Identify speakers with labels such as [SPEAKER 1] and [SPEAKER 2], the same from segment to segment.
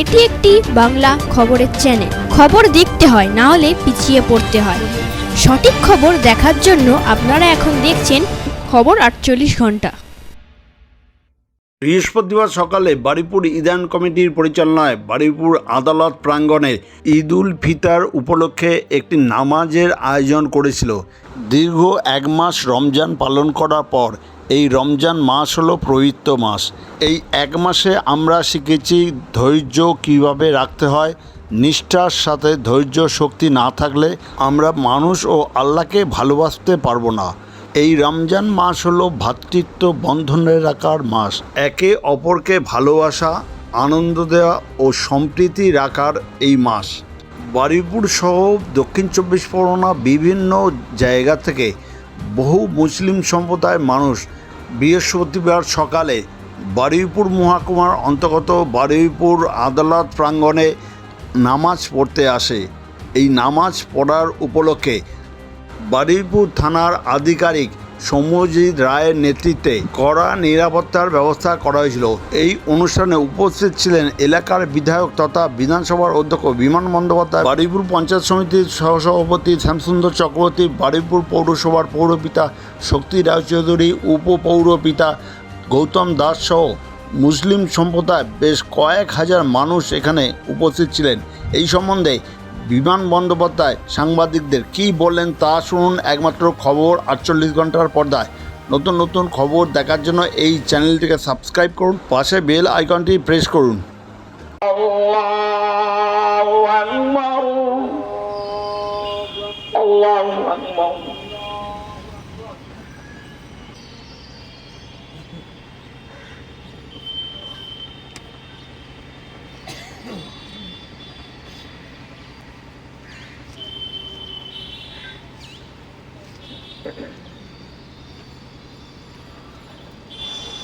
[SPEAKER 1] এটি একটি বাংলা খবরের চ্যানেল খবর দেখতে হয়, না হলে পিছিয়ে পড়তে হয়। সঠিক খবর দেখার জন্য আপনারা এখন দেখছেন খবর আটচল্লিশ ঘণ্টা।
[SPEAKER 2] বৃহস্পতিবার সকালে বারুইপুর ইদান কমিটির পরিচালনায় বারুইপুর আদালত প্রাঙ্গণে ঈদ উল ফিতর উপলক্ষে একটি নামাজের আয়োজন করেছিল। দীর্ঘ এক মাস রমজান পালন করার পর এই রমজান মাস হলো পবিত্র মাস। এই এক মাসে আমরা শিখেছি ধৈর্য কীভাবে রাখতে হয়, নিষ্ঠার সাথে ধৈর্য শক্তি না থাকলে আমরা মানুষ ও আল্লাহকে ভালোবাসতে পারব না। এই রমজান মাস হলো ভ্রাতৃত্ব বন্ধনে রাখার মাস। একে অপরকে ভালোবাসা, আনন্দ দেওয়া ও সম্প্রীতি রাখার এই মাস। বারুইপুর সহ দক্ষিণ চব্বিশ পরগনা বিভিন্ন জায়গা থেকে বহু মুসলিম সম্প্রদায়ের মানুষ বৃহস্পতিবার সকালে বারুইপুর মহাকুমার অন্তর্গত বারুইপুর আদালত প্রাঙ্গণে নামাজ পড়তে আসে। এই নামাজ পড়ার উপলক্ষে বারুইপুর থানার আধিকারিক সৌম্যজিৎ রায়ের নেতৃত্বে কড়া নিরাপত্তার ব্যবস্থা করা হয়েছিল। এই অনুষ্ঠানে উপস্থিত ছিলেন এলাকার বিধায়ক তথা বিধানসভার অধ্যক্ষ বিমান বন্দ্যোপাধ্যায়, বারুইপুর পঞ্চায়েত সমিতির সহসভাপতি শ্যামসুন্দর চক্রবর্তী, বারুইপুর পৌরসভার পৌরপিতা শক্তি রায়চৌধুরী, উপপৌরপিতা গৌতম দাস সহ মুসলিম সম্প্রদায় বেশ কয়েক হাজার মানুষ এখানে উপস্থিত ছিলেন। এই সম্বন্ধে বিমান বন্দ্যোপাধ্যায় সাংবাদিকদের কি বললেন তা শুনুন একমাত্র খবর আটচল্লিশ ঘণ্টার পর্দায়। নতুন নতুন খবর দেখার জন্য এই চ্যানেলটিকে সাবস্ক্রাইব করুন, পাশে বেল আইকনটি প্রেস করুন।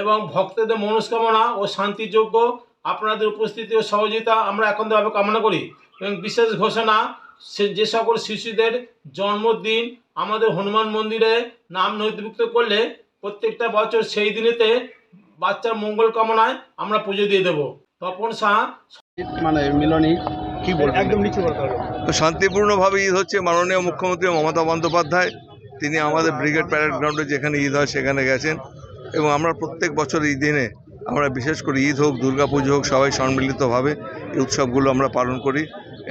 [SPEAKER 3] এবং ভক্তদের মনস্কামনা ও শান্তিযোগ্য আপনাদের উপস্থিতি ও সহযোগিতা আমরা একান্তভাবে কামনা করি এবং বিশেষ ঘোষণা সে যে সকল শিশুদের জন্মদিন আমাদের হনুমান মন্দিরে নাম নথিভুক্ত করলে প্রত্যেকটা বছর সেই দিনেতে বাচ্চার মঙ্গল কামনায় আমরা পুজো দিয়ে দেবো। তপন শাহ
[SPEAKER 4] মানে মিলনী কি বলবেন? একদম নিচু
[SPEAKER 5] শান্তিপূর্ণভাবে ঈদ হচ্ছে মাননীয় মুখ্যমন্ত্রী মমতা বন্দ্যোপাধ্যায়। তিনি আমাদের ব্রিগেড প্যারেড গ্রাউন্ডে যেখানে ঈদ হয় সেখানে গেছেন। এবং আমরা প্রত্যেক বছর এই দিনে আমরা বিশেষ করে ঈদ হোক, দুর্গা পুজো হোক, সবাই সম্মিলিতভাবে এই উৎসবগুলো আমরা পালন করি।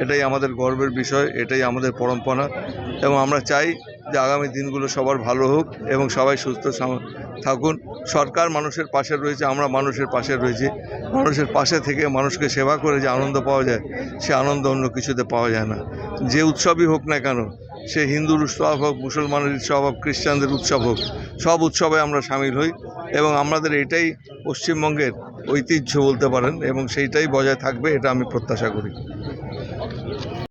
[SPEAKER 5] এটাই আমাদের গর্বের বিষয়, এটাই আমাদের পরম্পরা এবং আমরা চাই যে আগামী দিনগুলো সবার ভালো হোক এবং সবাই সুস্থ থাকুন। সরকার মানুষের পাশে রয়েছে, আমরা মানুষের পাশে রয়েছি। মানুষের পাশে থেকে মানুষকে সেবা করে যে আনন্দ পাওয়া যায়, সে আনন্দ অন্য কিছুতে পাওয়া যায় না। যে উৎসবই হোক না কেন সে হিন্দুর উৎসব হোক মুসলমানের উৎসব হোক, খ্রিস্টানদের উৎসব হোক, সব উৎসবে আমরা সামিল হই এবং আমাদের এটাই পশ্চিমবঙ্গের ঐতিহ্য বলতে পারেন এবং সেইটাই বজায় থাকবে, এটা আমি প্রত্যাশা করি।